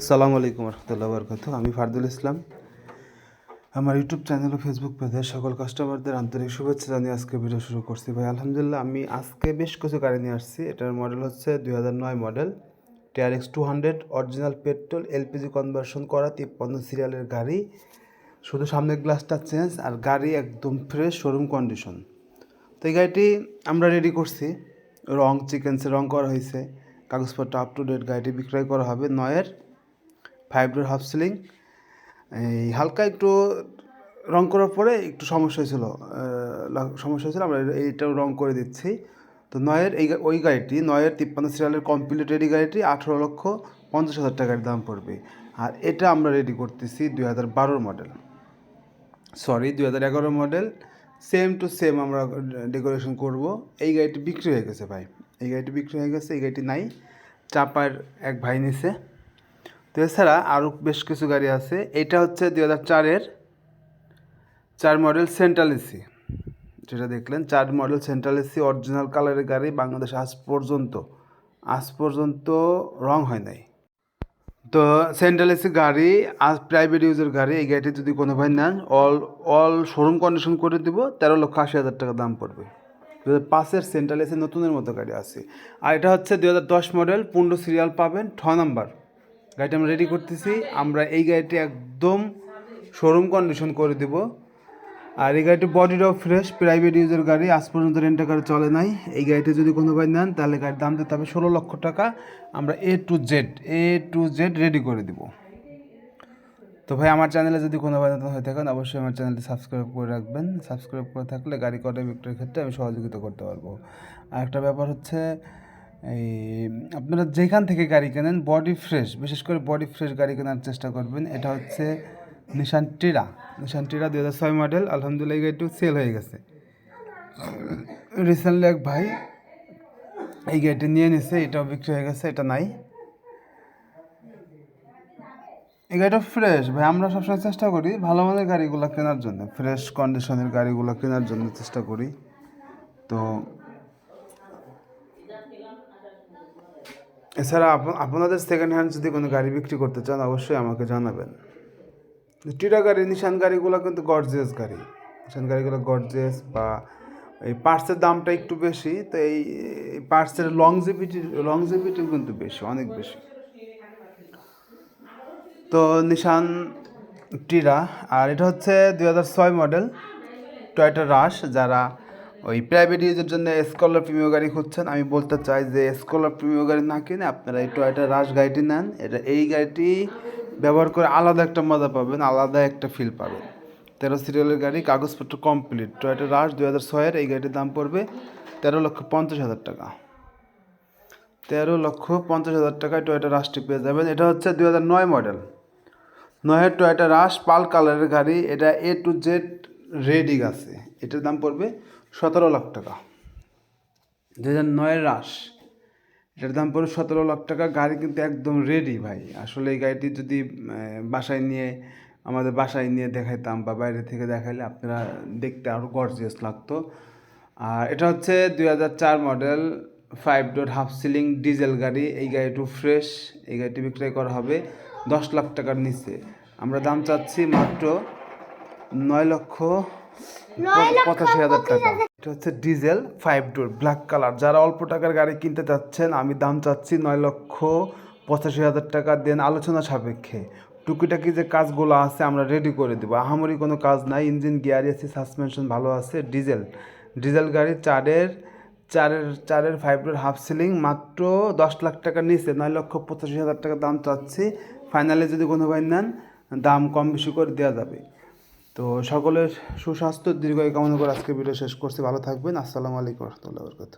আসসালামু আলাইকুম রহমতুল্লাহ বরকত। আমি ফারদুল ইসলাম। আমার ইউটিউব চ্যানেল ও ফেসবুক পেজে সকল কাস্টমারদের আন্তরিক শুভেচ্ছা জানিয়ে আজকে ভিডিও শুরু করছি। ভাই, আলহামদুলিল্লাহ, আমি আজকে বেশ কিছু গাড়ি নিয়ে আসছি। এটার মডেল হচ্ছে দুই হাজার নয় model TRX two hundred original petrol LPG conversion করা তিপ্পান্ন সিরিয়ালের গাড়ি। শুধু সামনের গ্লাসটা চেঞ্জ আর গাড়ি একদম ফ্রেশ শোরুম কন্ডিশন তো এই গাড়িটি আমরা রেডি করছি। রং চিকেন্সে রং করা হয়েছে। কাগজপত্র আপ টু ডেট গাড়িটি বিক্রয় করা হবে নয়ের। Five door half ceiling. এই হালকা একটু রং করার পরে একটু সমস্যা হয়েছিল সমস্যা হয়েছিল, আমরা এইটাও রং করে দিচ্ছি। তো নয়ের এই ওই গাড়িটি, নয়ের তিপ্পান্ন সিরিয়ালের কমপ্লিট রেডি গাড়িটি, আঠেরো লক্ষ পঞ্চাশ হাজার টাকার দাম পড়বে। আর এটা আমরা রেডি করতেছি দুই হাজার বারোর মডেল সরি দুই হাজার এগারো মডেল সেম টু সেম আমরা ডেকোরেশন করব। এই গাড়িটি বিক্রি হয়ে গেছে ভাই। এই গাড়িটি বিক্রি হয়ে গেছে, এই গাড়িটি নাই। চাপার এক ভাই নিছে। তো এছাড়া আরও বেশ কিছু গাড়ি আছে। এটা হচ্ছে দুই হাজার চারের চার মডেল সেন্ট্রাল এসি। যেটা দেখলেন, চার মডেল সেন্ট্রাল এসি, অরিজিনাল কালারের গাড়ি, বাংলাদেশ আজ পর্যন্ত আজ পর্যন্ত রং হয় নাই। তো সেন্ট্রাল এসি গাড়ি, আজ প্রাইভেট ইউজের গাড়ি, এই গাড়িটি যদি কোনো ভাই নেন অল অল শোরুম কন্ডিশন করে দিব, তেরো লক্ষ আশি হাজার টাকা দাম পড়বে। দু হাজার পাঁচের সেন্ট্রাল এসি নতুনের মতো গাড়ি আছে। আর এটা হচ্ছে দু হাজার দশ মডেল, পনেরো সিরিয়াল পাবেন, ছ নাম্বার গাড়িটা আমরা রেডি করতেছি। আমরা এই গাড়িটি একদম শোরুম কন্ডিশন করে দিব। আর এই গাড়িটি বডিটাও ফ্রেশ প্রাইভেট ইউজের গাড়ি। আজ পর্যন্ত রেন্টার গাড়ি চলে নাই। এই গাড়িটি যদি কোনো ভাই নেন, তাহলে গাড়ির দাম দিতে হবে ষোলো লক্ষ টাকা। আমরা A to Z A to Z ready করে দিব। তো ভাই, আমার চ্যানেলে যদি কোনো ভাই নতুন হয়ে থাকেন, অবশ্যই আমার চ্যানেলটি সাবস্ক্রাইব করে রাখবেন। সাবস্ক্রাইব করে থাকলে গাড়ি কটা বিক্রয়ের ক্ষেত্রে আমি সহযোগিতা করতে পারব। আর একটা ব্যাপার হচ্ছে এই, আপনারা যেখান থেকে গাড়ি কেনেন বডি ফ্রেশ বিশেষ করে বডি ফ্রেশ গাড়ি কেনার চেষ্টা করবেন। এটা হচ্ছে নিশান টিরা নিশান টিরা দু হাজার ছয় মডেল আলহামদুলিল্লাহ এই গাড়িটিও সেল হয়ে গেছে। রিসেন্টলি এক ভাই এই গাড়িটি নিয়ে নিছে, এটাও বিক্রি হয়ে গেছে, এটা নাই। এই গাড়িটা ফ্রেশ ভাই, আমরা সবসময় চেষ্টা করি ভালো মানের গাড়িগুলো কেনার জন্য ফ্রেশ কন্ডিশনের গাড়িগুলো কেনার জন্য চেষ্টা করি। তো এছাড়া আপ- আপনাদের সেকেন্ড হ্যান্ড যদি কোনো গাড়ি বিক্রি করতে চান, অবশ্যই আমাকে জানাবেন। টিটা গাড়ি নিশান গাড়িগুলো কিন্তু গর্জিয়াস গাড়ি। নিশান গাড়িগুলো গর্জিয়াস বা এই পার্টসের দামটা একটু বেশি, তো এই পার্টসের লংজিভিটি লংজিভিটিও কিন্তু বেশি, অনেক বেশি। তো নিশান টিরা, আর এটা হচ্ছে দুই হাজার ছয় মডেল টয়টা রাশ যারা ওই প্রাইভেট ইউজের জন্য স্কলার প্রিমিয় গাড়ি খুঁজছেন। আমি বলতে চাই যে স্কলার প্রিমিয় গাড়ি না কিনে আপনারা এই টয়টা রাশ গাড়িটি নেন। এটা, এই গাড়িটি ব্যবহার করে আলাদা একটা মজা পাবেন, আলাদা একটা ফিল পাবেন। তেরো সিরিয়ালের গাড়ি, কাগজপত্র কমপ্লিট টয়টা রাশ দুই হাজার ছয়ের এই গাড়িটির দাম পড়বে তেরো লক্ষ পঞ্চাশ হাজার টাকা। তেরো লক্ষ পঞ্চাশ হাজার টাকায় টয়টা রাশটি পেয়ে যাবেন। এটা হচ্ছে দুই হাজার নয় মডেল নয়ের টয়টা রাশ পাল কালারের গাড়ি। এটা এ টু জেড রেডিং আছে। এটার দাম পড়বে সতেরো লাখ টাকা। দু হাজার নয়ের রাশ। এটার দাম পড়বে সতেরো লাখ টাকা। গাড়ি কিন্তু একদম রেডি ভাই। আসলে এই গাড়িটি যদি বাসায় নিয়ে, আমাদের বাসায় নিয়ে দেখাইতাম বা বাইরে থেকে দেখাইলে আপনারা দেখতে আরও গর্জিয়াস লাগতো। আর এটা হচ্ছে দুই হাজার চার model five door half ceiling diesel গাড়ি। এই গাড়িটি ফ্রেশ এই গাড়িটি বিক্রয় করা হবে দশ লাখ টাকার নিচে। আমরা দাম চাচ্ছি মাত্র নয় লক্ষ পঁচাশি হাজার টাকা। এটা হচ্ছে diesel five door black colour যারা অল্প টাকার গাড়ি কিনতে চাচ্ছেন আমি দাম চাচ্ছি নয় লক্ষ পঁচাশি হাজার টাকা। দেন আলোচনা সাপেক্ষে। টুকিটাকি যে কাজগুলো আছে আমরা রেডি করে দেবো। আহামরি কোনো কাজ নাই। ইঞ্জিন গিয়ার আছে সাসপেনশন ভালো আছে। ডিজেল ডিজেল গাড়ি চারের চারের চারের ফাইভ ডোর হাফ সিলিং মাত্র দশ লাখ টাকার নিচে। নয় লক্ষ পঁচাশি হাজার টাকা দাম চাচ্ছি। ফাইনালে যদি কোনো ভাই নেন দাম কম বেশি করে দেওয়া যাবে। তো সকলের সুস্বাস্থ্য, দীর্ঘায় কামনা করে আজকে ভিডিও শেষ করছি। ভালো থাকবেন। আসসালামু আলাইকুম রহমতুল্লাহ বরকাত